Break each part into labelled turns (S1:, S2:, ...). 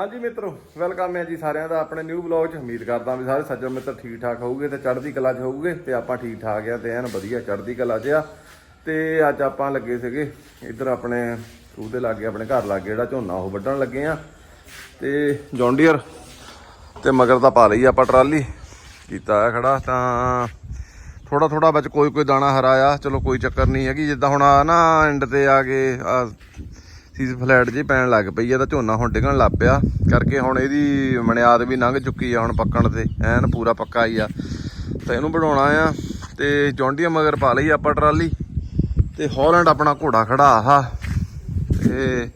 S1: ਹਾਂਜੀ ਮਿੱਤਰੋ, ਵੈਲਕਮ ਹੈ ਜੀ ਸਾਰਿਆਂ ਦਾ ਆਪਣੇ ਨਿਊ ਬਲੌਗ 'ਚ। ਉਮੀਦ ਕਰਦਾ ਵੀ ਸਾਰੇ ਸੱਜਣ ਮਿੱਤਰ ਠੀਕ ਠਾਕ ਹੋਊਗੇ ਤੇ ਚੜ੍ਹਦੀ ਕਲਾ 'ਚ ਹੋਊਗੇ ਤੇ ਆਪਾਂ ਠੀਕ ਠਾਕ ਆ ਤੇ ਐਨ ਵਧੀਆ ਚੜ੍ਹਦੀ ਕਲਾ 'ਚ ਆ। ਤੇ ਅੱਜ ਆਪਾਂ ਲੱਗੇ ਸੀਗੇ ਇੱਧਰ ਆਪਣੇ ਖੂਹ ਦੇ ਲਾਗੇ, ਆਪਣੇ ਘਰ ਲਾਗੇ ਜਿਹੜਾ ਝੋਨਾ ਉਹ ਵੱਢਣ ਲੱਗੇ ਆ। ਤੇ ਜੌਂਡੀਅਰ ਤੇ ਮਗਰ ਤਾਂ ਪਾ ਲਈ ਆਪਾਂ ਟਰਾਲੀ, ਕੀਤਾ ਆ ਖੜਾ ਤਾਂ ਥੋੜਾ ਥੋੜਾ ਵਿੱਚ ਕੋਈ ਕੋਈ ਦਾਣਾ ਹਰਾਇਆ। ਚਲੋ ਕੋਈ ਚੱਕਰ ਨਹੀਂ ਹੈਗੀ, ਜਿੱਦਾਂ ਹੁਣ ਆ ਨਾ ਐਂਡ ਤੇ ਆ ਕੇ ਆ ਫਲੈਟ ਜੀ ਪੈਣ ਲੱਗ ਪਈ ਆ ਤਾਂ ਝੋਨਾ ਹੁਣ ਡਿੱਗਣ ਲੱਗ ਪਿਆ। ਕਰਕੇ ਹੁਣ ਇਹਦੀ ਮਣਿਆਦ ਵੀ ਲੰਘ ਚੁੱਕੀ ਆ ਹੁਣ ਪੱਕਣ ਤੇ। ਐਨ ਪੂਰਾ ਪੱਕਾ ਹੀ ਆ। ਤਾਂ ਇਹਨੂੰ ਬਣਾਉਣਾ ਆ ਤੇ ਜੌਂਡੀਆ ਮਗਰ ਪਾ ਲਈ ਆਪਾਂ ਟਰਾਲੀ। ਤੇ ਹਾਲੈਂਡ ਆਪਣਾ ਘੋੜਾ ਖੜਾ ਆਹ ਤੇ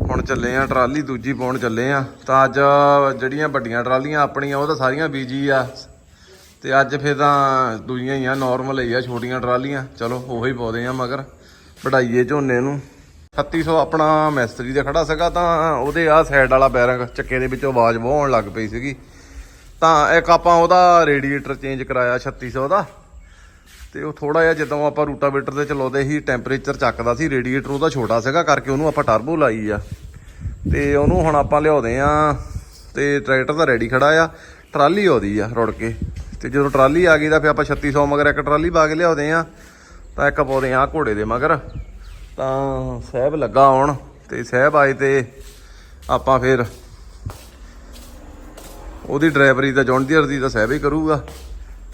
S1: ਹੁਣ ਚੱਲੇ ਆ ਟਰਾਲੀ, ਦੂਜੀ ਪਾਉਣ ਚੱਲੇ ਆ। ਤਾਂ ਅੱਜ ਜਿਹੜੀਆਂ ਵੱਡੀਆਂ ਟਰਾਲੀਆਂ ਆਪਣੀਆਂ, ਉਹ ਤਾਂ ਸਾਰੀਆਂ ਬੀਜੀ ਆ। ਤੇ ਅੱਜ ਫੇਰ ਤਾਂ ਦੂਜੀਆਂ ਹੀ ਆ ਨਾਰਮਲ ਹੀ ਆ, ਛੋਟੀਆਂ ਟਰਾਲੀਆਂ। ਚਲੋ, ਉਹੀ ਪਾਉਂਦੇ ਆ ਮਗਰ। ਵਢਾਈਏ ਝੋਨੇ ਨੂੰ। 3600 ਆਪਣਾ ਮਿਸਤਰੀ ਦਾ ਖੜਾ ਸੀਗਾ ਤਾਂ ਉਹਦੇ ਆ ਸਾਈਡ ਵਾਲਾ ਬੈਰਿੰਗ ਚੱਕੇ ਦੇ ਵਿੱਚੋਂ ਆਵਾਜ਼ ਬਹੁਤ ਆਉਣ ਲੱਗ ਪਈ ਸੀਗੀ। ਤਾਂ ਇੱਕ ਆਪਾਂ ਉਹਦਾ ਰੇਡੀਏਟਰ ਚੇਂਜ ਕਰਾਇਆ 3600 ਦਾ ਤੇ ਉਹ ਥੋੜਾ ਜਿਹਾ ਜਦੋਂ ਆਪਾਂ ਰੂਟਾਵੇਟਰ ਤੇ ਚਲਾਉਂਦੇ ਸੀ ਟੈਂਪਰੇਚਰ ਚੱਕਦਾ ਸੀ ਰੇਡੀਏਟਰ ਉਹਦਾ ਛੋਟਾ ਸੀਗਾ ਕਰਕੇ ਉਹਨੂੰ ਆਪਾਂ ਟਰਬੋ ਲਾਈ ਆ। ਤੇ ਉਹਨੂੰ ਹੁਣ ਆਪਾਂ ਲਿਆਉਦੇ ਆ ਤੇ ਟਰੈਕਟਰ ਤਾਂ ਰੈਡੀ ਖੜਾ ਆ, ਟਰਾਲੀ ਆਉਦੀ ਆ ਰੁੜ ਕੇ। ਤੇ ਜਦੋਂ ਟਰਾਲੀ ਆ ਗਈ ਤਾਂ ਫਿਰ ਆਪਾਂ 3600 ਮਗਰ ਇੱਕ ਟਰਾਲੀ ਪਾ ਕੇ ਲਿਆਉਦੇ ਆ, ਤਾਂ ਇੱਕ ਪਾਉਂਦੇ ਆ ਘੋੜੇ ਦੇ ਮਗਰ। ਤਾਂ ਸਹਿਬ ਲੱਗਾ ਆਉਣ ਤੇ ਸਹਿਬ ਆਏ ਤੇ ਆਪਾਂ ਫਿਰ ਉਹਦੀ ਡਰਾਈਵਰੀ ਤਾਂ ਜੌਂਡੀਅਰ ਦੀ ਤਾਂ ਸਹਿਬ ਹੀ ਕਰੂਗਾ।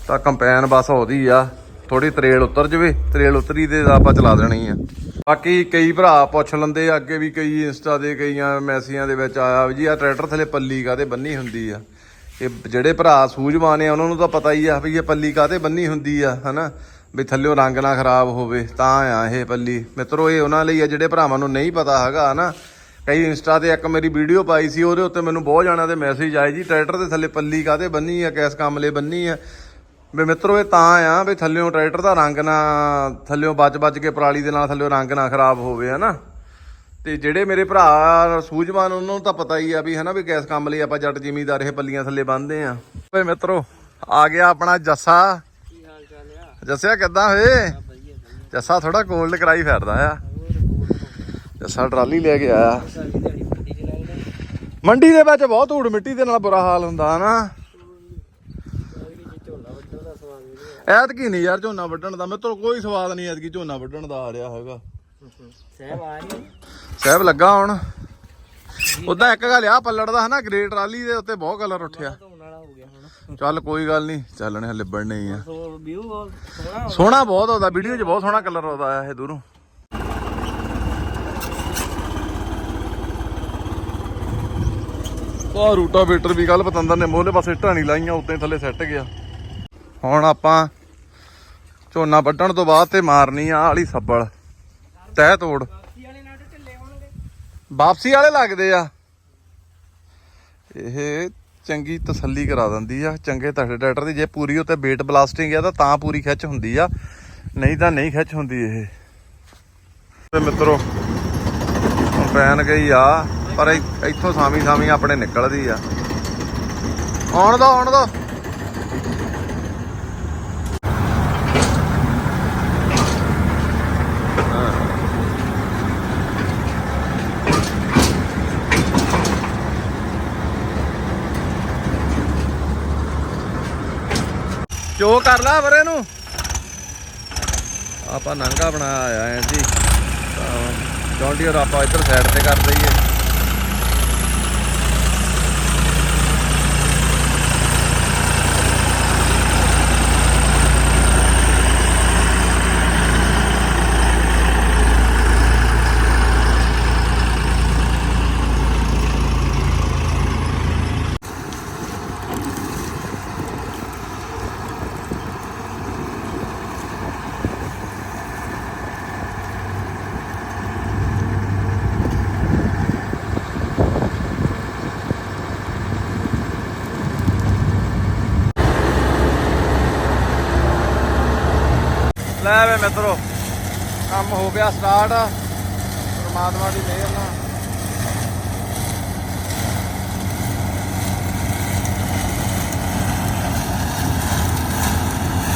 S1: ਤਾਂ ਕੰਪੈਨ ਬਸ ਉਹਦੀ ਆ ਥੋੜੀ ਤਰੇਲ ਉਤਰ ਜਵੇ, ਤਰੇਲ ਉਤਰੀ ਤੇ ਆਪਾਂ ਚਲਾ ਦੇਣੀ ਆ। ਬਾਕੀ ਕਈ ਭਰਾ ਪੁੱਛ ਲੈਂਦੇ ਆ, ਅੱਗੇ ਵੀ ਕਈ ਇੰਸਟਾ ਦੇ ਕਈਆਂ ਮੈਸੀਆਂ ਦੇ ਵਿੱਚ ਆਇਆ ਵੀ ਜੀ ਆ ਟਰੈਕਟਰ ਥੱਲੇ ਪੱਲੀ ਕਾਤੇ ਬੰਨੀ ਹੁੰਦੀ ਆ? ਇਹ ਜਿਹੜੇ ਭਰਾ ਸੂਝਵਾਨ ਆ, ਉਹਨਾਂ ਨੂੰ ਤਾਂ ਪਤਾ ਹੀ ਆ ਵੀ ਇਹ ਪੱਲੀ ਕਾਤੇ ਬੰਨੀ ਹੁੰਦੀ ਆ, ਹਨਾ? ਵੀ ਥੱਲਿਓ ਰੰਗ ਨਾ ਖਰਾਬ ਹੋਵੇ, ਤਾਂ ਆ ਇਹ ਪੱਲੀ। ਮਿੱਤਰੋ, ਇਹ ਉਹਨਾਂ ਲਈ ਆ ਜਿਹੜੇ ਭਰਾਵਾਂ ਨੂੰ ਨਹੀਂ ਪਤਾ ਹੈਗਾ ਨਾ ਕਈ ਇੰਸਟਾ ਤੇ ਇੱਕ ਮੇਰੀ ਵੀਡੀਓ ਪਾਈ ਸੀ, ਉਹਦੇ ਉੱਤੇ ਮੈਨੂੰ ਬਹੁਤ ਜਾਣਿਆਂ ਦੇ ਮੈਸੇਜ ਆਏ ਜੀ, ਟਰੈਕਟਰ ਦੇ ਥੱਲੇ ਪੱਲੀ ਕਾਤੇ ਬੰਨੀ ਆ, ਕਿਸ ਕੰਮ ਲਈ ਬੰਨੀ ਆ? ਵੀ ਮਿੱਤਰੋ, ਇਹ ਤਾਂ ਆ ਵੀ ਥੱਲਿਓਂ ਟਰੈਕਟਰ ਦਾ ਰੰਗ ਨਾ, ਥੱਲਿਓਂ ਬਚ ਬਚ ਕੇ ਪਰਾਲੀ ਦੇ ਨਾਲ ਥੱਲਿਓਂ ਰੰਗ ਨਾ ਖਰਾਬ ਹੋਵੇ, ਹਨਾ? ਤੇ ਜਿਹੜੇ ਮੇਰੇ ਭਰਾ ਸੂਝਵਾਨ, ਉਹਨਾਂ ਨੂੰ ਤਾਂ ਪਤਾ ਹੀ ਆ ਵੀ, ਹਨਾ, ਵੀ ਕਿਸ ਕੰਮ ਲਈ ਆਪਾਂ ਜੱਟ ਜ਼ਿਮੀਦਾਰ ਇਹ ਪੱਲੀਆਂ ਥੱਲੇ ਬੰਨਦੇ ਆ। ਓਏ ਮਿੱਤਰੋ, ਆ ਗਿਆ ਆਪਣਾ ਜੱਸਾ। ਜੱਸਿਆ ਕਿੱਦਾਂ ਹੋਏ ਜੱਸਾ ਥੋੜਾ ਕੋਲਡ ਕਰਾਈ ਫਿਰਦਾ ਆ। ਜੱਸਾ ਟਰਾਲੀ ਲੈ ਕੇ ਆਇਆ।
S2: ਮੰਡੀ
S1: ਦੇ ਵਿੱਚ ਬਹੁਤ ਧੂੜ ਮਿੱਟੀ ਦੇ ਨਾਲ ਬੁਰਾ ਹਾਲ ਹੁੰਦਾ ਹਨਾ ਐਤਕੀ ਨਹੀਂ ਯਾਰ ਝੋਨਾ ਵੱਢਣ ਦਾ। ਮੇਰੇ ਕੋਈ ਸਵਾਦ ਨਹੀਂ ਐਤਕੀ ਝੋਨਾ ਵੱਢਣ ਦਾ ਆ ਰਿਹਾ ਹੈਗਾ।
S2: ਸਹਿਬ ਆ ਨਹੀਂ
S1: ਸਾਹਿਬ ਲੱਗਾ ਹੁਣ। ਉਦਾਂ ਇੱਕ ਗੱਲ ਆ ਪੱਲੜ ਦਾ ਹਨਾ ਗ੍ਰੇ ਟਰਾਲੀ ਦੇ ਉੱਤੇ ਬਹੁਤ ਕਲਰ ਉੱਠਿਆ
S2: ਧੋਣ ਵਾਲਾ ਹੋ ਗਿਆ ਹੁਣ
S1: ਚੱਲ ਕੋਈ ਗੱਲ ਨਹੀਂ ਚੱਲਣੇ ਹਲੇ ਲਿਬੜਨੇ ਹੀ ਆ।
S2: ਸੋਹਣਾ
S1: ਸੋਹਣਾ ਬਹੁਤ ਆਉਂਦਾ ਵੀਡੀਓ 'ਚ ਬਹੁਤ ਸੋਹਣਾ ਕਲਰ ਆਉਂਦਾ ਆ ਇਹ ਦੂਰੋਂ। ਆ ਰੂਟਾਵੇਟਰ ਵੀ ਕੱਲ ਪਤੰਦਰ ਨੇ ਮੋਹਲੇ ਪਾਸੇ ਢਾਣੀ ਲਾਈਆਂ ਉੱਤੇ ਥੱਲੇ ਸੱਟ ਗਿਆ। ਹੁਣ ਆਪਾਂ ਝੋਨਾ ਵੱਢਣ ਤੋਂ ਬਾਅਦ ਤੇ ਮਾਰਨੀ ਆ ਆਲੀ ਸੱਬਲ ਤਹਿ ਤੋੜ।
S2: ਵਾਲੇ
S1: ਵਾਪਸੀ ਵਾਲੇ ਲੱਗਦੇ ਆ। ਇਹ ਚੰਗੀ ਤਸੱਲੀ ਕਰਾ ਦਿੰਦੀ ਆ, ਚੰਗੇ ਤਕੜੇ ਟਰੈਕਟਰ ਦੀ, ਜੇ ਪੂਰੀ ਉੱਤੇ ਵੇਟ ਬਲਾਸਟਿੰਗ ਆ, ਤਾਂ ਤਾਂ ਪੂਰੀ ਖਿੱਚ ਹੁੰਦੀ ਆ, ਨਹੀਂ ਤਾਂ ਨਹੀਂ ਖਿੱਚ ਹੁੰਦੀ ਇਹ। ਤੇ ਮਿੱਤਰੋ ਪੈਨ ਗਈ ਆ, ਪਰ ਇੱਥੋਂ ਸਾਮੀ ਸਾਮੀ ਆਪਣੇ ਨਿਕਲਦੀ ਆ। ਆਉਣ ਦੋ ਆਉਣ ਦੋ। ਜੋ ਕਰ ਲਾ ਬਰੇ ਨੂੰ ਆਪਾਂ ਨੰਗਾ ਬਣਾਇਆ ਆਏ ਜੀ। ਤਾਂ ਜੌਂਡੀਅਰ ਆਪਾਂ ਇੱਧਰ ਸਾਈਡ ਤੇ ਕਰ ਦਈਏ ਲੈ ਵੇ ਮਿੱਤਰੋ, ਕੰਮ ਹੋ ਗਿਆ ਸਟਾਰਟ ਪਰਮਾਤਮਾ ਦੀ ਮਿਹਰ ਨਾਲ।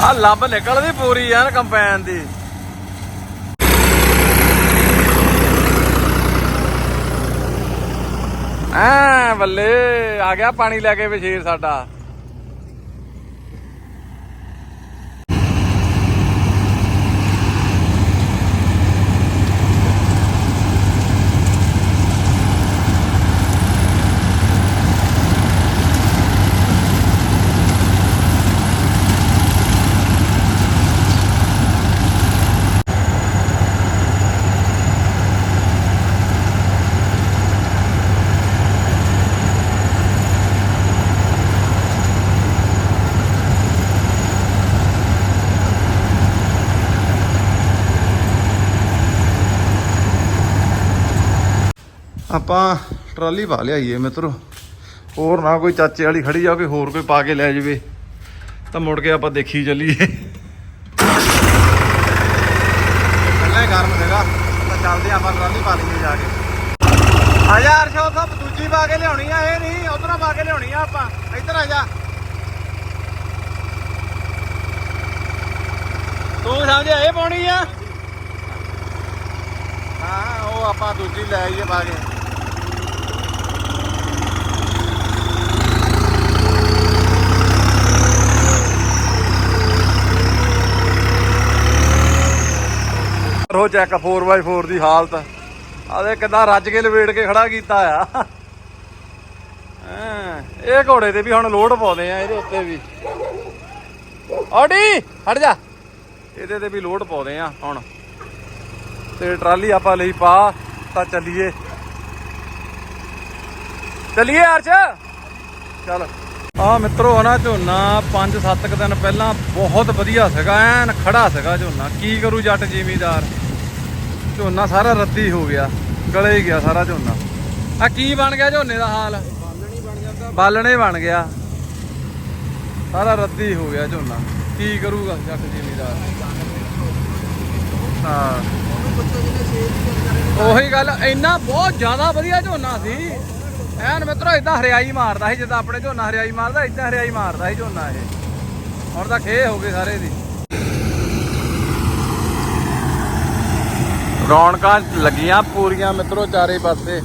S1: ਆ ਲੱਭ ਨਿਕਲਦੀ ਪੂਰੀ ਯਾਰ ਕੰਪੈਨ ਦੀ। ਐ ਬੱਲੇ, ਆ ਗਿਆ ਪਾਣੀ ਲੈ ਕੇ ਵਸ਼ੀਰ ਸਾਡਾ। ਆਪਾਂ ਟਰਾਲੀ ਪਾ ਲਿਆਈਏ ਮਿੱਤਰੋ। ਹੋਰ ਨਾ ਕੋਈ ਚਾਚੇ ਵਾਲੀ ਖੜੀ ਜਾ ਕੋਈ ਹੋਰ ਕੋਈ ਪਾ ਕੇ ਲੈ ਜਾਵੇ। ਤਾਂ ਮੁੜ ਕੇ ਆਪਾਂ ਦੇਖੀ ਚੱਲੀਏ। ਪਹਿਲਾਂ ਹੀ ਗਰਮ ਸੀਗਾ, ਤਾਂ ਚੱਲਦੇ ਆਪਾਂ ਟਰਾਲੀ ਪਾ ਲਈਏ ਜਾ ਕੇ। ਆ ਜਾ ਅਰਸ਼ੋ ਸਭ ਦੂਜੀ ਪਾ ਕੇ ਲਿਆਉਣੀ ਆ, ਇਹ ਨਹੀਂ, ਉਧਰੋਂ ਪਾ ਕੇ ਲਿਆਉਣੀ ਆ ਆਪਾਂ। ਇੱਧਰ ਆ ਜਾ। ਤੂੰ ਸਮਝ ਇਹ ਪਾਉਣੀ ਆ? ਹਾਂ, ਉਹ ਆਪਾਂ ਦੂਜੀ ਲੈ ਆਈਏ ਪਾ ਕੇ। ਰੋ ਚੈੱਕ 4x4 ਦੀ ਹਾਲਤ। ਆਦੇ ਕਿਦਾਂ ਰੱਜ ਕੇ ਲਵੇੜ ਕੇ ਖੜਾ ਕੀਤਾ ਆ। ਇਹ ਘੋੜੇ ਤੇ ਵੀ ਹੁਣ ਲੋਡ ਪਾਉਂਦੇ ਆ, ਇਹਦੇ ਉੱਤੇ ਵੀ। ਆਡੀ ਹਟ ਜਾ। ਇਹਦੇ ਤੇ ਵੀ ਲੋਡ ਪਾਉਂਦੇ ਆ ਹੁਣ। ਤੇ ਟਰਾਲੀ ਆਪਾਂ ਲਈ ਪਾ, ਤਾਂ ਚੱਲੀਏ। ਚੱਲੀਏ ਅਰਸ਼। ਚੱਲ। ਆ ਮਿੱਤਰੋ ਨਾ ਝੋਨਾ 5-7 ਦਿਨ ਪਹਿਲਾਂ ਬਹੁਤ ਵਧੀਆ ਸੀਗਾ, ਐਨ ਖੜਾ ਸੀਗਾ ਝੋਨਾ। ਕੀ ਕਰੂ ਜੱਟ ਜ਼ਿਮੀਦਾਰ? ਝੋਨਾ ਸਾਰਾ ਰੱਦੀ ਹੋ ਗਿਆ, ਗਲੇ ਹੀ ਗਿਆ ਸਾਰਾ ਝੋਨਾ। ਆ ਕੀ ਬਣ ਗਿਆ ਝੋਨੇ ਦਾ ਹਾਲ?
S2: ਬਾਲਣੀ ਬਣ
S1: ਬਾਲਣੇ ਬਣ ਗਿਆ। ਸਾਰਾ ਰੱਦੀ ਹੋ ਗਿਆ ਝੋਨਾ। ਕੀ ਕਰੂਗਾ ਜੱਟ ਜ਼ਿਮੀਦਾਰ? ਹਾਂ। ਉਹੀ ਗੱਲ, ਇੰਨਾ ਬਹੁਤ ਜ਼ਿਆਦਾ ਵਧੀਆ ਝੋਨਾ ਸੀ। ਐਨ ਮਿੱਤਰੋ ਇਦਾਂ ਹਰਿਆਈ ਮਾਰਦਾ ਸੀ, ਜਿੱਦਾਂ ਆਪਣੇ ਝੋਨਾ ਹਰਿਆਈ ਮਾਰਦਾ ਇਦਾਂ ਹਰਿਆਈ ਮਾਰਦਾ ਸੀ ਝੋਨਾ ਇਹ। ਹੁਣ ਤਾਂ ਖੇ ਹੋ ਗਏ ਸਾਰੇ ਦੀ। ਰੌਣਕਾਂ ਲੱਗੀਆਂ ਪੂਰੀਆਂ ਮਿੱਤਰੋ ਚਾਰੇ ਪਾਸੇ।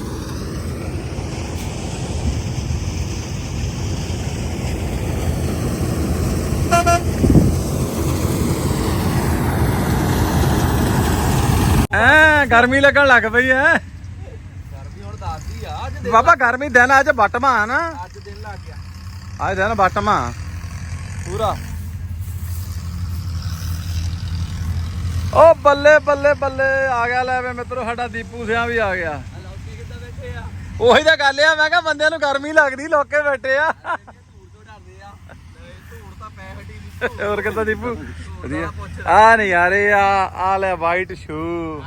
S1: ਐ ਗਰਮੀ ਲੱਗਣ ਲੱਗ ਪਈ ਐ।
S2: ਗਰਮੀ ਹੁਣ ਦੱਸਦੀ ਆ ਅੱਜ
S1: ਬਾਬਾ ਗਰਮੀ ਦਿਨ ਅੱਜ ਬਟਮਾ ਨਾ।
S2: ਅੱਜ ਦਿਨ ਲੱਗ ਗਿਆ।
S1: ਅੱਜ ਦਿਨ ਬਟਮਾ। ਪੂਰਾ। ਓ ਬੱਲੇ ਬੱਲੇ ਬੱਲੇ, ਆ ਗਿਆ ਲੈ ਵੇ ਮਿੱਤਰੋ, ਸਾਡਾ ਦੀਪੂ ਸਿਆ ਵੀ ਆ ਗਿਆ। ਉਹੀ ਤਾਂ ਗੱਲ ਆ, ਮੈਂ ਕਿਹਾ ਬੰਦਿਆਂ ਨੂੰ ਗਰਮੀ ਲੱਗਦੀ, ਲੋਕੇ ਬੈਠੇ ਆ। ਹੋਰ ਕਿੱਦਾਂ ਦੀਪੂ? ਵਧੀਆ। ਆ ਨਜ਼ਾਰੇ ਆ ਆ ਲੈ ਵਾਈਟ ਸ਼ੂ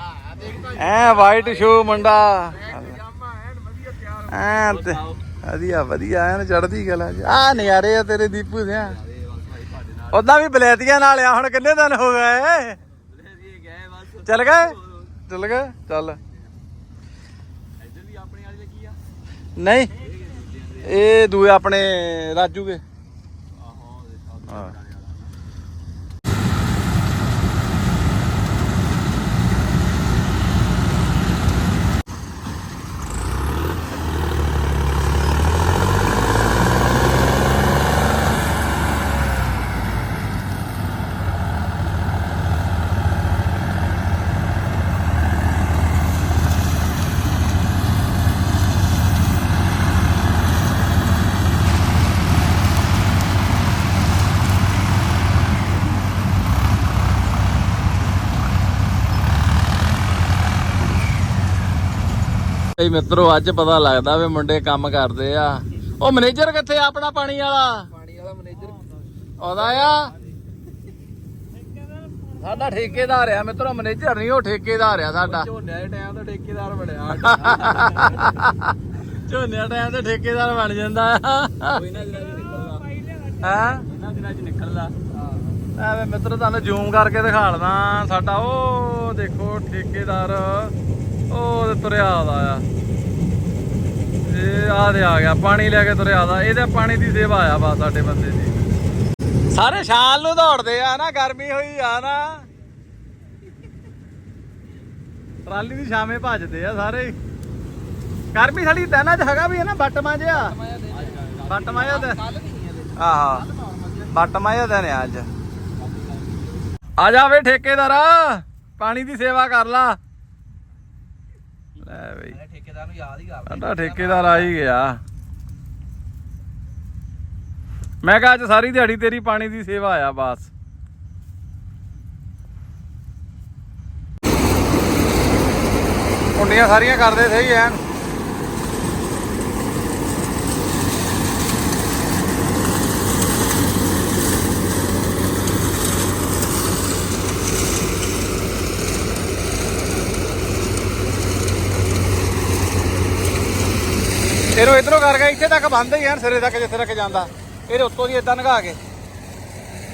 S1: ਐ ਵਾਈਟ ਸ਼ੂ ਮੁੰਡਾ।
S2: ਵਧੀਆ
S1: ਐ ਤੇ ਵਧੀਆ ਵਧੀਆ, ਐਨ ਚੜਦੀ ਗੱਲ ਆ। ਨਜ਼ਾਰੇ ਆ ਤੇਰੇ ਦੀਪੂ ਸਿਆਂ। ਉਦਾਂ ਵੀ ਬਲੈਤੀਆਂ ਨਾਲ ਆ, ਹੁਣ ਕਿੰਨੇ ਦਿਨ ਹੋ ਗਏ? ਚੱਲ ਗਏ? ਚੱਲ ਗਏ? ਚੱਲ।
S2: ਇੱਧਰ ਵੀ ਆਪਣੇ ਵਾਲੇ ਲੱਗੀ ਆ
S1: ਨਹੀਂ ਇਹ ਦੂਏ ਆਪਣੇ ਰਾਜੂ ਕੇ
S2: ਆਹੋ
S1: ਹਾਂ। ਇਹ ਮਿੱਤਰੋ ਅੱਜ ਪਤਾ ਲੱਗਦਾ ਵੀ ਮੁੰਡੇ ਕੰਮ ਕਰਦੇ ਆ। ਉਹ ਮੈਨੇਜਰ ਕਿੱਥੇ ਆ ਆਪਣਾ ਪਾਣੀ ਵਾਲਾ?
S2: ਪਾਣੀ ਵਾਲਾ ਮੈਨੇਜਰ
S1: ਆਉਂਦਾ ਆ? ਸਾਡਾ ਠੇਕੇਦਾਰ ਆ ਮਿੱਤਰੋ ਮੈਨੇਜਰ ਨਹੀਂ ਉਹ ਠੇਕੇਦਾਰ ਆ ਸਾਡਾ।
S2: ਝੋਨੇ ਦੇ ਟਾਈਮ ਦਾ ਠੇਕੇਦਾਰ ਬਣਿਆ।
S1: ਝੋਨੇ ਟਾਈਮ ਤੇ ਠੇਕੇਦਾਰ ਬਣ ਜਾਂਦਾ ਆ।
S2: ਕੋਈ ਨਾ ਚ ਨਿਕਲਦਾ।
S1: ਹਾਂ?
S2: ਇਹਨਾਂ ਦਿਨਾਂ ਚ ਨਿਕਲਦਾ।
S1: ਐਵੇਂ ਮਿੱਤਰ ਤੁਹਾਨੂੰ ਜ਼ੂਮ ਕਰਕੇ ਦਿਖਾ ਲਦਾ ਸਾਡਾ। ਉਹ ਦੇਖੋ ਠੇਕੇਦਾਰ। ਉਹ ਤੁਰਿਆ ਆਦਾ ਆ। ਇਹ ਆ ਤੇ ਆ ਗਿਆ ਪਾਣੀ ਲੈ ਕੇ ਤੁਰਿਆ ਆਦਾ। ਇਹਦੇ ਪਾਣੀ ਦੀ ਸੇਵਾ ਆ ਬਾ ਸਾਡੇ ਬੰਦੇ ਦੀ। ਸਾਰੇ ਸ਼ਾਲ ਨੂੰ ਦੌੜਦੇ ਆ ਨਾ ਗਰਮੀ ਹੋਈ ਆ ਨਾ। ਟਰਾਲੀ ਦੀ ਛਾਵੇਂ ਭੱਜਦੇ ਆ ਸਾਰੇ। ਵੀ ਸਾਡੀ ਤੈਨਾਂ ਚ ਹੈਗਾ ਵੀ ਹੈ ਨਾ ਬੱਟਮਾ ਜਿਹਾ ਬੱਟਮਾ ਜਿਹਾ ਤੇ ਆਹਾ। ਬੱਟਮਾ ਜਿਹਾ ਤੇ ਅੱਜ ਆ ਜਾ ਵੇ ਠੇਕੇਦਾਰਾ ਪਾਣੀ ਦੀ ਸੇਵਾ ਕਰ ਲਾ। ਲੈ ਬਈ
S3: ਠੇਕੇਦਾਰ ਨੂੰ ਯਾਦ ਹੀ ਕਰ
S1: ਸਾਡਾ ਠੇਕੇਦਾਰ ਆ ਹੀ ਗਿਆ। ਮੈਂ ਕਿਹਾ ਅੱਜ ਸਾਰੀ ਦਿਹਾੜੀ ਤੇਰੀ ਪਾਣੀ ਦੀ ਸੇਵਾ ਆ ਬਸ। ਕੁੰਡੀਆਂ ਸਾਰੀਆਂ ਕਰਦੇ ਸਹੀ ਐਨ। ਇਹਨੂੰ ਇਧਰੋਂ ਕਰਕੇ ਇੱਥੇ ਤੱਕ ਬੰਦ ਹੀ ਯਾਰ ਸਿਰੇ ਤੱਕ ਜਿੱਥੇ ਤੱਕ ਜਾਂਦਾ। ਇਹਦੇ ਉੱਤੋਂ ਦੀ ਇਦਾਂ ਨਗਾ ਕੇ।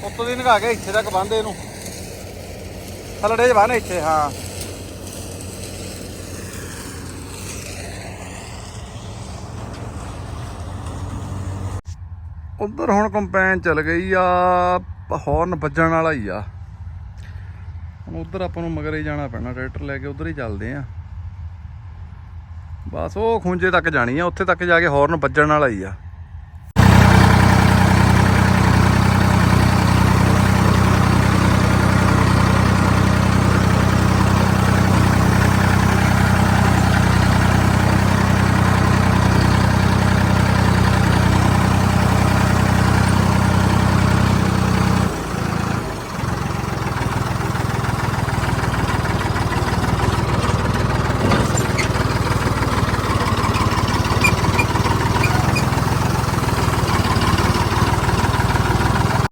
S1: ਉੱਤੋਂ ਦੀ ਨਗਾ ਕੇ ਇੱਥੇ ਤੱਕ ਬੰਦ ਇਹਨੂੰ। ਥਲੜੇ ਚ ਬੰਨ ਇੱਥੇ, ਹਾਂ। ਉਧਰ ਹੁਣ ਕੰਪੈਨ ਚੱਲ ਗਈ ਆ ਹੌਰਨ ਵੱਜਣ ਵਾਲਾ ਹੀ ਆ। ਹੁਣ ਉਧਰ ਆਪਾਂ ਨੂੰ ਮਗਰ ਹੀ ਜਾਣਾ ਪੈਣਾ, ਟਰੈਕਟਰ ਲੈ ਕੇ ਉਧਰ ਹੀ ਚੱਲਦੇ ਆ। ਬਸ ਉਹ ਖੁੰਝੇ ਤੱਕ ਜਾਣੀ ਆ, ਉੱਥੇ ਤੱਕ ਜਾ ਕੇ ਹੌਰਨ ਵੱਜਣ ਵਾਲਾ ਹੀ ਆ।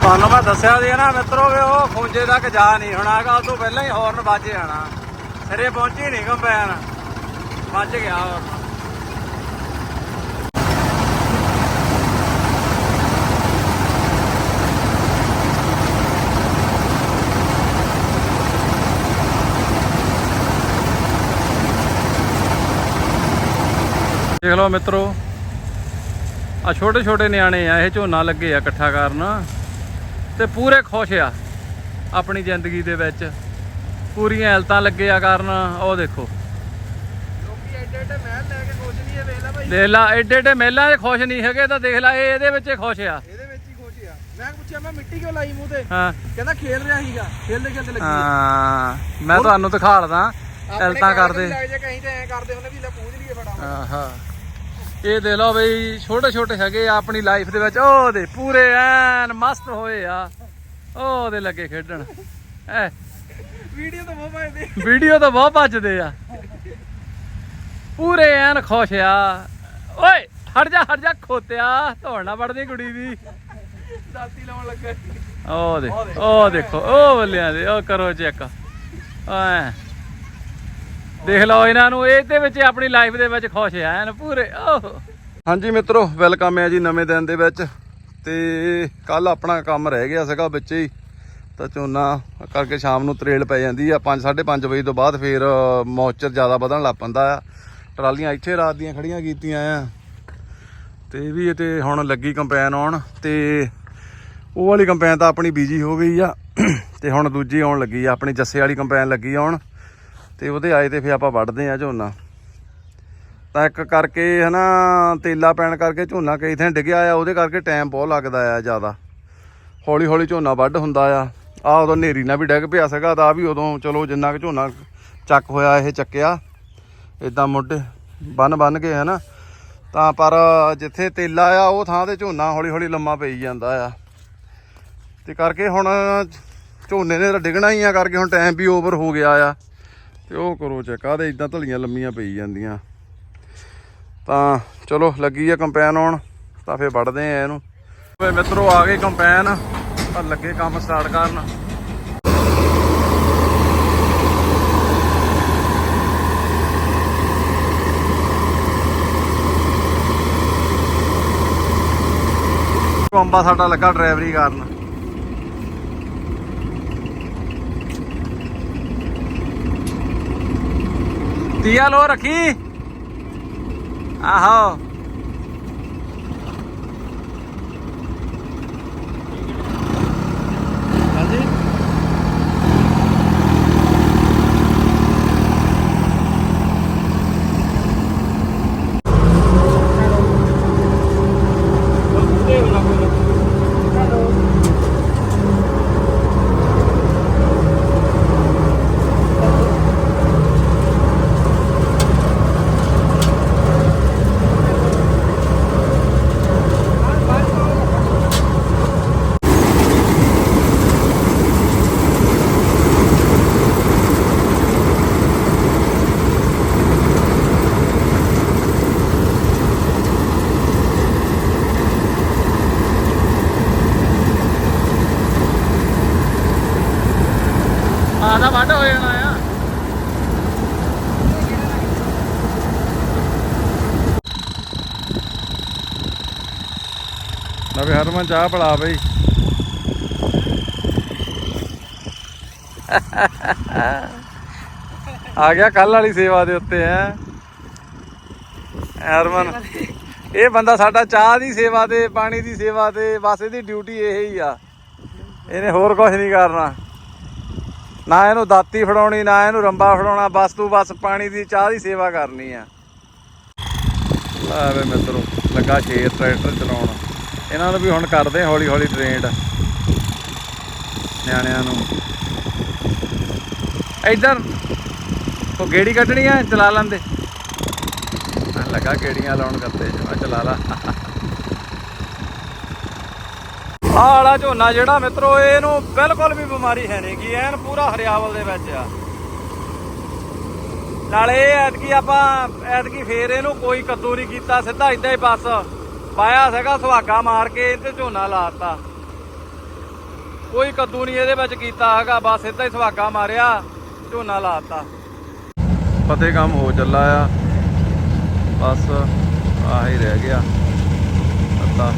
S1: ਤੁਹਾਨੂੰ ਮੈਂ ਦੱਸਿਆ ਸੀ ਨਾ ਮਿੱਤਰੋ ਵੀ ਉਹ ਖੁੰਝੇ ਤੱਕ ਜਾ ਨਹੀਂ ਹੋਣਾਗਾ ਉਹ ਤੋਂ ਪਹਿਲਾਂ ਹੀ ਹੌਰਨ ਵੱਜ ਜਾਣਾ। ਸਿਰੇ ਪਹੁੰਚੀ ਨਹੀਂ ਕੰਪੈਨ ਵੱਜ ਗਿਆ ਹੌਰਨ ਦੇਖ ਲਓ ਮਿੱਤਰੋ ਆ ਛੋਟੇ ਛੋਟੇ ਨਿਆਣੇ ਆ, ਇਹ ਝੋਨਾ ਲੱਗੇ ਆ ਇਕੱਠਾ ਕਰਨ। ਤੇ ਪੂਰੇ ਖੁਸ਼ ਆ ਆਪਣੀ ਜ਼ਿੰਦਗੀ ਦੇ ਵਿੱਚ। ਪੂਰੀਆਂ ਹੈਲਤਾਂ ਲੱਗੇ ਆ ਕਰਨ ਉਹ ਦੇਖੋ।
S3: ਲੋਕੀ ਐਡੇ ਐਡੇ ਮਹਿਲ ਲੈ ਕੇ ਖੁਸ਼ ਨਹੀਂ ਹੈ ਵੇਖ ਲੈ ਭਾਈ
S1: ਦੇਖ ਲਾ ਐਡੇ ਐਡੇ ਮੇਲਾਂ 'ਚ ਖੁਸ਼ ਨਹੀਂ ਹੈਗੇ ਤਾਂ ਦੇਖ ਲਾ ਇਹ ਇਹਦੇ ਵਿੱਚ ਹੀ ਖੁਸ਼ ਆ।
S3: ਇਹਦੇ ਵਿੱਚ ਹੀ ਖੁਸ਼ ਆ। ਮੈਂ ਪੁੱਛਿਆ ਮੈਂ ਮਿੱਟੀ ਕਿਉਂ ਲਾਈ ਮੂੰਹ ਤੇ?
S1: ਹਾਂ।
S3: ਕਹਿੰਦਾ ਖੇਲ ਰਿਹਾ ਸੀਗਾ ਖੇਲਦੇ ਖੇਲਦੇ ਲੱਗੀ
S1: ਹਾਂ ਮੈਂ ਤੁਹਾਨੂੰ ਦਿਖਾ ਲਦਾ ਹੈਲਤਾਂ ਕਰਦੇ।
S3: ਲੱਗ ਜੇ ਕਹੀਂ ਤੇ ਐ ਕਰਦੇ ਉਹਨੇ ਵੀ ਲੈ ਪੂੰਝ ਲਈਏ ਫਟਾਫਟ।
S1: ਆਹਾ। ਇਹ ਦੇ ਲਓ ਬਈ ਛੋਟੇ ਛੋਟੇ ਹੈਗੇ ਆ ਆਪਣੀ ਲਾਈਫ ਦੇ ਵਿੱਚ। ਉਹ ਦੇ ਪੂਰੇ ਐਨ ਮਸਤ ਹੋਏ ਆ। ਉਹ ਦੇ ਲੱਗੇ ਖੇਡਣ। ਐ।
S3: ਵੀਡੀਓ ਤਾਂ ਬਹੁਤ ਭਾਈ ਦੇ
S1: ਵੀਡੀਓ ਤਾਂ ਬਹੁਤ ਭੱਜਦੇ ਆ। ਪੂਰੇ ਐਨ ਖੁਸ਼ ਆ। ਓਏ ਹਟ ਜਾ ਹਟ ਜਾ ਖੋਤਿਆ। ਧੋਣਾ ਪੜਦੀ ਕੁੜੀ ਦੀ।
S3: ਦਾਤੀ ਲਾਉਣ ਲੱਗਾ।
S1: ਉਹ ਦੇ। ਉਹ ਦੇਖੋ ਉਹ ਬੱਲਿਆਂ ਦੇ ਉਹ ਕਰੋ ਚੈੱਕ। ਐ। ਦੇਖ ਲਓ ਇਹਨਾਂ ਨੂੰ ਇਹਦੇ ਵਿੱਚ ਆਪਣੀ ਲਾਈਫ ਦੇ ਵਿੱਚ ਖੁਸ਼ ਆ ਐਨ ਪੂਰੇ, ਓਹ। ਹਾਂਜੀ ਮਿੱਤਰੋ ਵੈਲਕਮ ਹੈ ਜੀ ਨਵੇਂ ਦਿਨ ਦੇ ਵਿੱਚ। ਤੇ ਕੱਲ ਆਪਣਾ ਕੰਮ ਰਹਿ ਗਿਆ ਸੀਗਾ ਵਿੱਚ ਹੀ। ਤਾਂ ਝੋਨਾ ਕਰਕੇ ਸ਼ਾਮ ਨੂੰ ਤਰੇਲ ਪੈ ਜਾਂਦੀ ਆ 5 5:30 ਵਜੇ ਤੋਂ ਬਾਅਦ ਫੇਰ ਮੌਇਸਚਰ ਜ਼ਿਆਦਾ ਵਧਣ ਲੱਗ ਪੈਂਦਾ ਆ। ਟਰਾਲੀਆਂ ਇੱਥੇ ਰਾਤ ਦੀਆਂ ਖੜੀਆਂ ਕੀਤੀਆਂ ਆ। ਤੇ ਇਹ ਵੀ ਇਹ ਤੇ ਹੁਣ ਲੱਗੀ ਕੰਪੈਨ ਆਉਣ, ਤੇ ਉਹ ਵਾਲੀ ਕੰਪੈਨ ਤਾਂ ਆਪਣੀ ਬੀਜੀ ਹੋ ਗਈ ਆ। ਤੇ ਹੁਣ ਦੂਜੀ ਆਉਣ ਲੱਗੀ ਆ, ਆਪਣੀ ਜੱਸੇ ਵਾਲੀ ਕੰਪੈਨ ਲੱਗੀ ਆਉਣ। ਤੇ ਉਹਦੇ ਆਏ ਤੇ ਫੇ ਆਪਾਂ ਵੱਢਦੇ ਆ ਝੋਨਾ। ਤਾਂ ਇੱਕ ਕਰਕੇ ਹਨਾ ਤੇਲਾ ਪੈਣ ਕਰਕੇ ਝੋਨਾ ਕਈ ਥਾਂ ਡਿੱਗਿਆ ਆ, ਉਹਦੇ ਕਰਕੇ ਟਾਈਮ ਬਹੁਤ ਲੱਗਦਾ ਆ ਜ਼ਿਆਦਾ। ਹੌਲੀ ਹੌਲੀ ਝੋਨਾ ਵੱਢ ਹੁੰਦਾ ਆ। ਆ ਉਦੋਂ ਨੇਰੀ ਨਾਲ ਵੀ ਡਿੱਗ ਪਿਆ ਸੀਗਾ ਤਾਂ ਵੀ ਉਦੋਂ ਚਲੋ ਜਿੰਨਾ ਕੁ ਝੋਨਾ ਚੱਕ ਹੋਇਆ ਇਹ ਚੱਕਿਆ। ਇਦਾਂ ਮੁੱਢ ਬੰਨ ਬੰਨ ਕੇ ਹਨਾ। ਤਾਂ ਪਰ ਜਿੱਥੇ ਤੇਲਾ ਆ, ਉਹ ਥਾਂ ਤੇ ਝੋਨਾ ਹੌਲੀ ਹੌਲੀ ਲੰਮਾ ਪਈ ਜਾਂਦਾ ਆ। ਤੇ ਕਰਕੇ ਹੁਣ ਝੋਨੇ ਨੇ ਤਾਂ ਡਿੱਗਣਾ ਹੀ ਆ, ਕਰਕੇ ਹੁਣ ਟਾਈਮ ਵੀ ਓਵਰ ਹੋ ਗਿਆ ਆ। ਤੇ ਉਹ ਕਰੋ ਚੈੱਕ ਆ ਦੇ ਇਦਾਂ ਧਲੀਆਂ ਲੰਮੀਆਂ ਪਈ ਜਾਂਦੀਆਂ। ਤਾਂ ਚਲੋ, ਲੱਗੀ ਆ ਕੰਪੈਨ ਆਉਣ ਤਾਂ ਫੇਰ ਵੱਢਦੇ ਆ ਇਹਨੂੰ। ਓਏ ਮਿੱਤਰੋ, ਆ ਗਏ ਕੰਪੈਨ, ਤਾਂ ਲੱਗੇ ਕੰਮ ਸਟਾਰਟ ਕਰਨ। ਕੰਬਾ ਸਾਡਾ ਲੱਗਾ ਡਰਾਈਵਰੀ ਕਰਨ। ਤੀਆ ਲੋ ਰੱਖੀ। ਆਹੋ ਹਾਂਜੀ ਲੈ ਚਾਹ ਪੜਾ ਬਈ। ਆ ਗਿਆ ਕੱਲ ਵਾਲੀ ਸੇਵਾ ਦੇ ਉੱਤੇ, ਹੈ। ਹਰਮਨ, ਇਹ ਬੰਦਾ ਸਾਡਾ ਚਾਹ ਦੀ ਸੇਵਾ ਤੇ ਪਾਣੀ ਦੀ ਸੇਵਾ ਤੇ ਬਸ ਇਹਦੀ ਡਿਊਟੀ ਇਹ ਹੀ ਆ। ਇਹਨੇ ਹੋਰ ਕੁਝ ਨਹੀਂ ਕਰਨਾ। ਨਾ ਇਹਨੂੰ ਦਾਤੀ ਫੜਾਉਣੀ, ਨਾ ਇਹਨੂੰ ਰੰਬਾ ਫੜਾਉਣਾ, ਬਸ ਤੂੰ ਬਸ ਪਾਣੀ ਦੀ, ਚਾਹ ਦੀ ਸੇਵਾ ਕਰਨੀ ਆ। ਲੈ ਮਿੱਤਰੋ, ਲੱਗਾ ਸ਼ੇਰ ਟਰੈਕਟਰ ਚਲਾਉਣਾ। ਇਹਨਾਂ ਨੂੰ ਵੀ ਹੁਣ ਕਰਦੇ ਹੌਲੀ ਹੌਲੀ ਟ੍ਰੇਨਡ ਨਿਆਣਿਆਂ ਨੂੰ। ਇੱਧਰ, ਉਹ ਗੇੜੀ ਕੱਢਣੀ ਆ, ਚਲਾ ਲੈਂਦੇ। ਆ ਲੱਗਾ ਗੇੜੀਆਂ ਲਾਉਣ ਕਰਦੇ ਜਿਵੇਂ ਚਲਾ ਲਾ। ਆਹ ਵਾਲਾ ਝੋਨਾ ਜਿਹੜਾ ਮਿੱਤਰੋ, ਇਹਨੂੰ ਬਿਲਕੁਲ ਵੀ ਬਿਮਾਰੀ ਹੈ ਨਹੀਂ ਕਿ ਐਨ ਪੂਰਾ ਹਰਿਆਵਲ ਦੇ ਵਿੱਚ ਆ। ਨਾਲੇ ਐਤਕੀ ਆਪਾਂ, ਐਤਕੀ ਫੇਰ ਇਹਨੂੰ ਕੋਈ ਕੱਦੂ ਨਹੀਂ ਕੀਤਾ, ਸਿੱਧਾ ਇਦਾਂ ਹੀ ਬਸ। ਪਾਇਆ ਸੀਗਾ, ਸੁਹਾਗਾ ਮਾਰ ਕੇ ਤੇ ਝੋਨਾ ਲਾਤਾ। ਕੋਈ ਕੱਦੂ ਨਹੀਂ ਇਹਦੇ ਵਿੱਚ ਕੀਤਾ ਹੈਗਾ, ਬਸ ਸਿੱਧਾ ਹੀ ਸੁਹਾਗਾ ਮਾਰਿਆ, ਝੋਨਾ ਲਾਤਾ। ਫਤਿਹ ਕੰਮ ਹੋ ਚੱਲਾ ਆ। ਬਸ ਆਹੀ ਰਹਿ ਗਿਆ। ਅੱਤਾ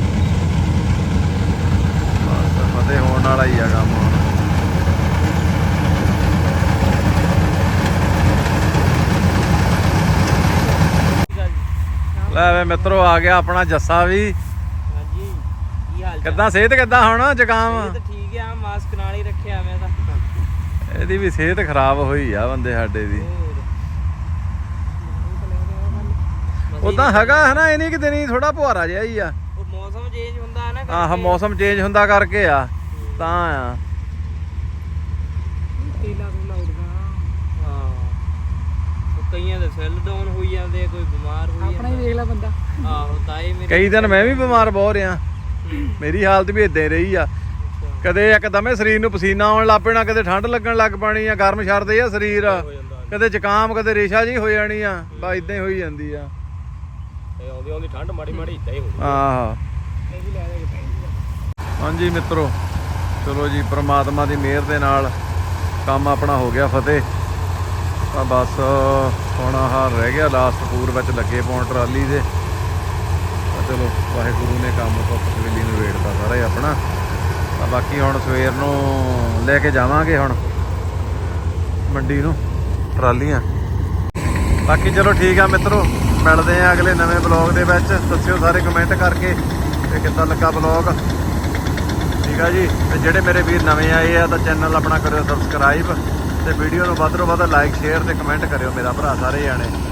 S1: ਬਸ ਫਤਿਹ ਹੋਣ ਵਾਲਾ ਹੀ ਹੈਗਾ ਕੰਮ ਹੁਣ ਲੈ ਵੇ ਮਿੱਤਰੋ ਆ ਗਿਆ ਆਪਣਾ ਜੱਸਾ ਵੀ।
S2: ਹਾਂਜੀ ਕੀ ਹਾਲ
S1: ਕਿੱਦਾਂ ਸਿਹਤ ਕਿੱਦਾਂ ਹੁਣ ਜ਼ੁਕਾਮ?
S2: ਇਹ ਤਾਂ ਠੀਕ ਆ ਮਾਸਕ ਨਾਲ ਹੀ ਰੱਖਿਆ ਮੈਂ ਤਾਂ।
S1: ਇਹਦੀ ਵੀ ਸਿਹਤ ਖਰਾਬ ਹੋਈ ਆ ਬੰਦੇ ਸਾਡੇ ਦੀ। ਉਦਾਂ ਹੈਗਾ ਹੈ ਨਾ ਇਹ ਨਹੀਂ ਕਿ ਦਿਨੀ ਥੋੜਾ ਪੁਹਾਰਾ ਜਿਹਾ ਹੀ ਆ।
S2: ਉਹ ਮੌਸਮ ਚੇਂਜ ਹੁੰਦਾ ਹੈ ਨਾ
S1: ਆਹ। ਮੌਸਮ ਚੇਂਜ ਹੁੰਦਾ ਕਰਕੇ ਆ। ਤਾਂ ਆ
S2: ਤੀਲਾ ਤੂਲਾ ਉੱਡਦਾ ਹਾਂ ਉਹ ਕਈਆਂ ਦੇ ਸੈੱਲ ਡਾਊਨ ਹੋਈ ਜਾਂਦੇ ਆ, ਕੋਈ ਬਿਮਾਰ ਹੋਈ
S3: ਆਪਣਾ ਹੀ ਦੇਖ ਲੈ ਬੰਦਾ।
S2: ਆਹੋ ਤਾਏ ਮੇਰੇ
S1: ਕਈ ਦਿਨ ਮੈਂ ਵੀ ਬਿਮਾਰ ਬਹੁਤ ਰਿਹਾ। ਮੇਰੀ ਹਾਲਤ ਵੀ ਇਦਾਂ ਹੀ ਰਹੀ ਆ। ਕਦੇ ਇੱਕਦਮੇ ਸਰੀਰ ਨੂੰ ਪਸੀਨਾ ਆਉਣ ਲੱਗ ਪੈਣਾ ਕਦੇ ਠੰਡ ਲੱਗਣ ਲੱਗ ਪੈਣੀ ਆ ਗਰਮ ਛੱਡਦੇ ਆ ਸਰੀਰ। ਕਦੇ ਜ਼ੁਕਾਮ ਕਦੇ ਰੇਸ਼ਾ ਜੀ ਹੋ ਜਾਣੀ ਆ ਬਸ ਇਦਾਂ ਹੀ ਹੋਈ ਜਾਂਦੀ ਆ।
S2: ਆਉਂਦੀ ਆਉਂਦੀ ਠੰਡ ਮਾੜੀ ਮਾੜੀ ਇਦਾਂ ਹੀ ਹੋ
S1: ਆਹ। ਹਾਂਜੀ ਮਿੱਤਰੋ ਚਲੋ ਜੀ ਪ੍ਰਮਾਤਮਾ ਦੀ ਮਿਹਰ ਦੇ ਨਾਲ ਕੰਮ ਆਪਣਾ ਹੋ ਗਿਆ ਫਤਿਹ। ਤਾਂ ਬਸ ਹੁਣ ਆਹ ਰਹਿ ਗਿਆ ਲਾਸਟ ਪੂਰ ਵਿੱਚ ਲੱਗੇ ਪਾਉਣ ਟਰਾਲੀ ਦੇ। ਤਾਂ ਚਲੋ, ਵਾਹਿਗੁਰੂ ਨੇ ਕੰਮ ਤੋਂ ਤਕਲੀਲੀ ਨੂੰ ਵੇੜਦਾ ਸਾਰਾ ਹੀ ਆਪਣਾ। ਤਾਂ ਬਾਕੀ ਹੁਣ ਸਵੇਰ ਨੂੰ ਲੈ ਕੇ ਜਾਵਾਂਗੇ ਹੁਣ ਮੰਡੀ ਨੂੰ ਟਰਾਲੀਆਂ। ਬਾਕੀ ਚਲੋ ਠੀਕ ਆ ਮਿੱਤਰੋ, ਮਿਲਦੇ ਆ ਅਗਲੇ ਨਵੇਂ ਬਲੌਗ ਦੇ ਵਿੱਚ। ਦੱਸਿਓ ਸਾਰੇ ਕਮੈਂਟ ਕਰਕੇ ਤੇ ਕਿੱਦਾਂ ਲੱਗਾ ਬਲੌਗ ਠੀਕ ਆ ਜੀ, ਤੇ ਜਿਹੜੇ ਮੇਰੇ ਵੀਰ ਨਵੇਂ ਆਏ ਆ ਤਾਂ ਚੈਨਲ ਆਪਣਾ ਕਰਿਓ ਸਬਸਕ੍ਰਾਈਬ ਤੇ ਵੀਡੀਓ ਨੂੰ ਵੱਧ ਤੋਂ ਵੱਧ ਲਾਈਕ ਸ਼ੇਅਰ ਤੇ ਕਮੈਂਟ ਕਰਿਓ ਮੇਰਾ ਭਰਾ ਸਾਰੇ ਜਾਣੇ।